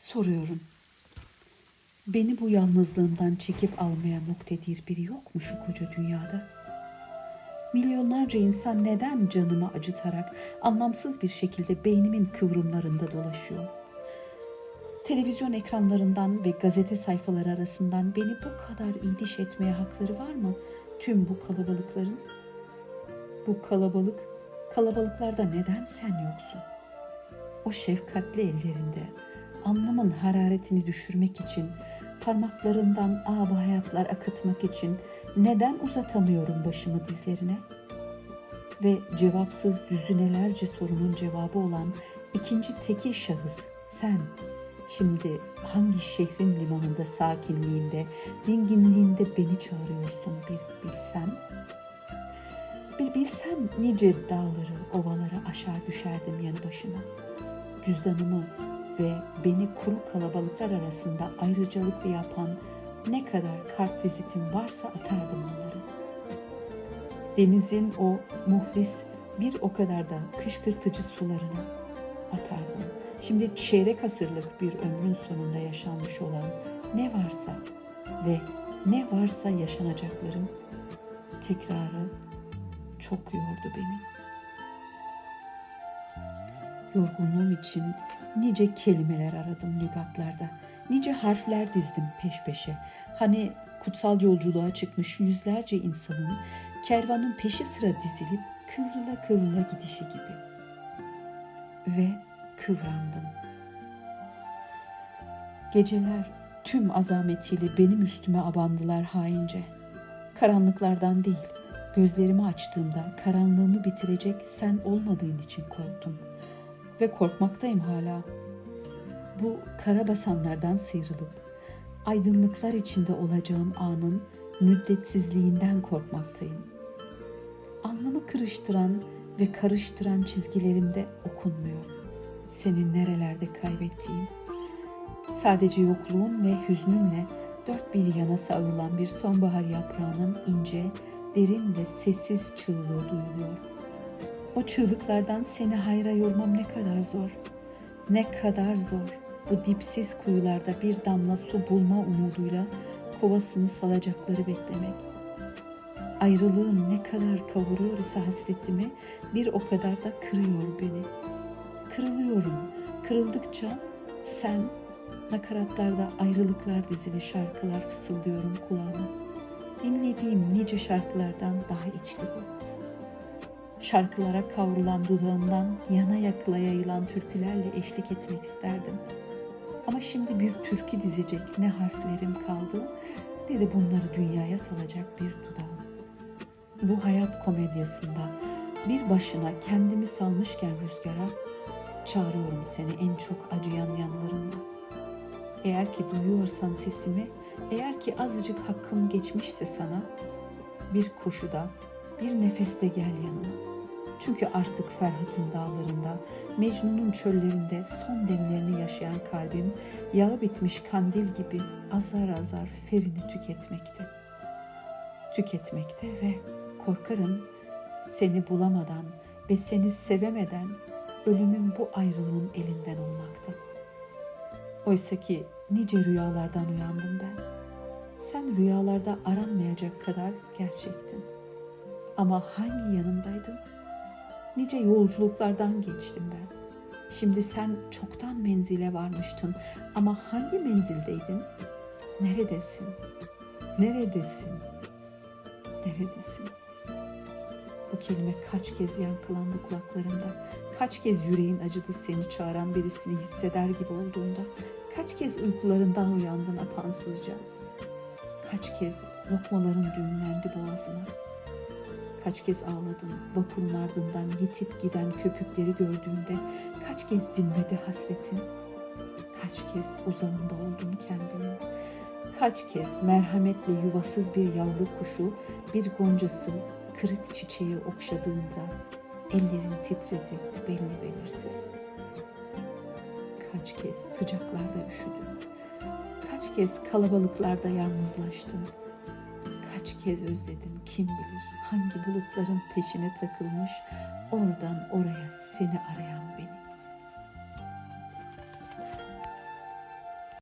Soruyorum. Beni bu yalnızlığımdan çekip almaya muktedir biri yok mu şu koca dünyada? Milyonlarca insan neden canımı acıtarak anlamsız bir şekilde beynimin kıvrımlarında dolaşıyor? Televizyon ekranlarından ve gazete sayfaları arasından beni bu kadar iyi diş etmeye hakları var mı tüm bu kalabalıkların? Bu kalabalık, kalabalıklarda neden sen yoksun? O şefkatli ellerinde anlamın hararetini düşürmek için, parmaklarından ağ hayatlar akıtmak için neden uzatamıyorum başımı dizlerine? Ve cevapsız düzinelerce sorunun cevabı olan ikinci tekil şahıs sen. Şimdi hangi şehrin limanında sakinliğinde, dinginliğinde beni çağırıyorsun bir bilsem. Bir bilsem nice dağları, ovaları aşağı düşerdim yanı başına. Cüzdanımı ve beni kuru kalabalıklar arasında ayrıcalıklı yapan ne kadar kart vizitim varsa atardım onları. Denizin o muhlis bir o kadar da kışkırtıcı sularına atardım. Şimdi çeyrek asırlık bir ömrün sonunda yaşanmış olan ne varsa ve ne varsa yaşanacakların tekrarı çok yordu beni. Yorgunluğum için nice kelimeler aradım lügatlarda. Nice harfler dizdim peş peşe. Hani kutsal yolculuğa çıkmış yüzlerce insanın kervanın peşi sıra dizilip kıvrıla kıvrıla gidişi gibi. Ve kıvrandım. Geceler tüm azametiyle benim üstüme abandılar haince. Karanlıklardan değil, gözlerimi açtığımda karanlığımı bitirecek sen olmadığın için korktum. Ve korkmaktayım hala. Bu kara basanlardan sıyrılıp aydınlıklar içinde olacağım anın müddetsizliğinden korkmaktayım. Anlamı kırıştıran ve karıştıran çizgilerimde okunmuyor. Senin nerelerde kaybettiğim. Sadece yokluğun ve hüznünle dört bir yana savrulan bir sonbahar yaprağının ince, derin ve sessiz çığlığı duyuluyor. O çığlıklardan seni hayra yormam ne kadar zor. Ne kadar zor bu dipsiz kuyularda bir damla su bulma umuduyla kovasını salacakları beklemek. Ayrılığın ne kadar kavuruyor ise hasretimi bir o kadar da kırıyor beni. Kırılıyorum. Kırıldıkça sen nakaratlarda ayrılıklar dizili şarkılar fısıldıyorum kulağıma. Dinlediğim nice şarkılardan daha içli bu. Şarkılara kavrulan dudağımdan yana yakla yayılan türkülerle eşlik etmek isterdim. Ama şimdi bir türkü dizecek ne harflerim kaldı ne de bunları dünyaya salacak bir dudağım. Bu hayat komedyasında bir başına kendimi salmışken rüzgara çağırıyorum seni en çok acıyan yanlarımla. Eğer ki duyuyorsan sesimi, eğer ki azıcık hakkım geçmişse sana, bir koşuda, bir nefeste gel yanıma. Çünkü artık Ferhat'ın dağlarında, Mecnun'un çöllerinde son demlerini yaşayan kalbim, yağı bitmiş kandil gibi azar azar ferini tüketmekte. Tüketmekte ve korkarım seni bulamadan ve seni sevemeden ölümün bu ayrılığın elinden olmakta. Oysa ki nice rüyalardan uyandım ben. Sen rüyalarda aranmayacak kadar gerçektin. Ama hangi yanımdaydın? Nice yolculuklardan geçtim ben. Şimdi sen çoktan menzile varmıştın ama hangi menzildeydin? Neredesin? Neredesin? Neredesin? Bu kelime kaç kez yankılandı kulaklarımda. Kaç kez yüreğin acıdı seni çağıran birisini hisseder gibi olduğunda. Kaç kez uykularından uyandın apansızca. Kaç kez lokmaların düğümlendi boğazına. Kaç kez ağladın vapurun ardından yitip giden köpükleri gördüğünde. Kaç kez dinmedi hasretin. Kaç kez uzağında oldun kendini. Kaç kez merhametle yuvasız bir yavru kuşu, bir goncası kırık çiçeği okşadığında ellerin titredi belli belirsiz. Kaç kez sıcaklarda üşüdün. Kaç kez kalabalıklarda yalnızlaştın. Kaç kez özledin kim bilir hangi bulutların peşine takılmış oradan oraya seni arayan beni.